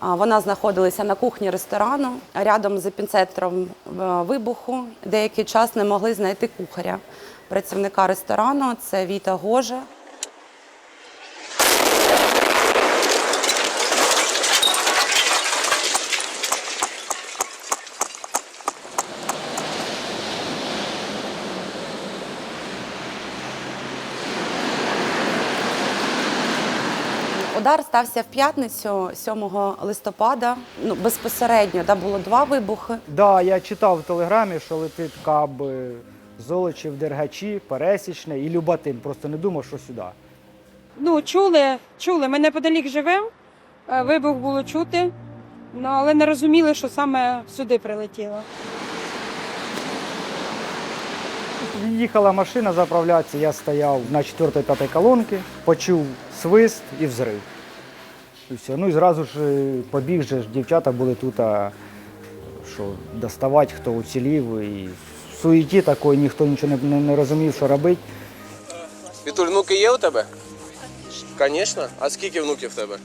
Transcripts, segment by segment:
Вона знаходилася на кухні ресторану рядом з епіцентром е, вибуху. Деякий час не могли знайти кухаря. Працівника ресторану це Віта Гожа. Удар стався в п'ятницю, 7 листопада. Ну, безпосередньо да, було два вибухи. Да, я читав в телеграмі, що летить каб е, Золочів, Дергачі, Пересічне і Люботин. Просто не думав, що сюди. Ну, чули, чули. Ми неподалік живемо, е, вибух було чути, ну, але не розуміли, що саме сюди прилетіло. Їхала машина заправлятися, я стояв на 4-5 колонці, почув свист і взрив. І все. Ну і зразу ж е, побіг же дівчата були тут, а що доставати, хто уцілів. І в суеті такої ніхто нічого не, не, не розумів, що робити. Вітуль, внуки є у тебе? Звісно. А скільки внуків в тебе?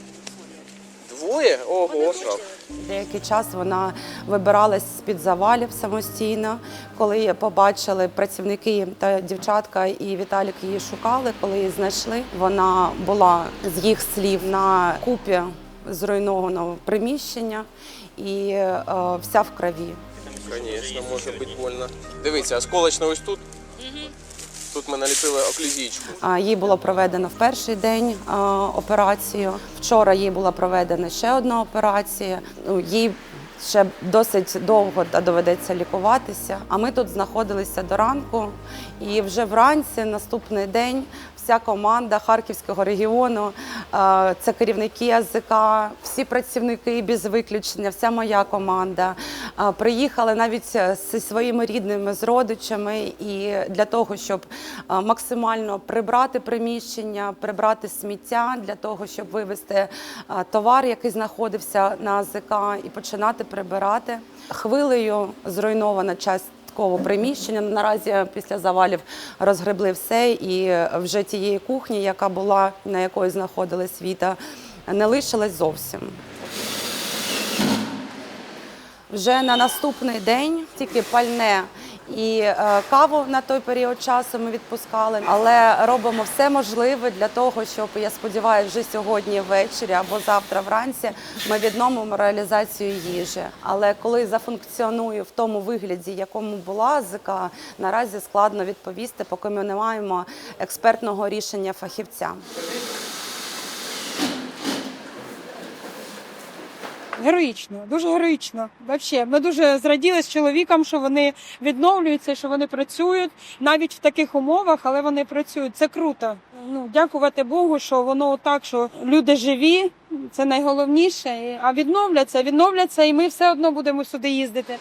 Двоє? Ого. Деякий час вона вибиралась з-під завалів самостійно. Коли побачили працівники та дівчатка і Віталік її шукали, коли її знайшли, вона була з їх слів на купі зруйнованого приміщення і е, вся в крові. Звісно, може бути больно. Дивіться, осколочно ось тут. Тут ми наліпили оклюзійку. Їй було проведено в перший день операцію. Вчора їй була проведена ще одна операція. Ну, Їй ще досить довго доведеться лікуватися. А ми тут знаходилися до ранку, і вже вранці, наступний день, вся команда Харківського регіону, це керівники АЗК, всі працівники без виключення, вся моя команда а, приїхали навіть зі своїми рідними, з родичами, і для того, щоб максимально прибрати приміщення, прибрати сміття, для того, щоб вивезти товар, який знаходився на АЗК, і починати прибирати. Хвилею зруйнована частково приміщення. Наразі після завалів розгребли все, і вже тієї кухні, яка була, на якої знаходилась Віта, не лишилась зовсім. Вже на наступний день тільки пальне і е, каву на той період часу ми відпускали, але робимо все можливе для того, щоб я сподіваюся, вже сьогодні ввечері або завтра вранці ми відновимо реалізацію їжі. Але коли зафункціонує в тому вигляді, якому була ЗК, наразі складно відповісти, поки ми не маємо експертного рішення фахівця. Героїчно, дуже героїчно. Вообще, ми дуже зраділи з чоловіком, що вони відновлюються, що вони працюють навіть в таких умовах, але вони працюють. Це круто. Ну дякувати Богу, що воно так, що люди живі. Це найголовніше. А відновляться, відновляться, і ми все одно будемо сюди їздити.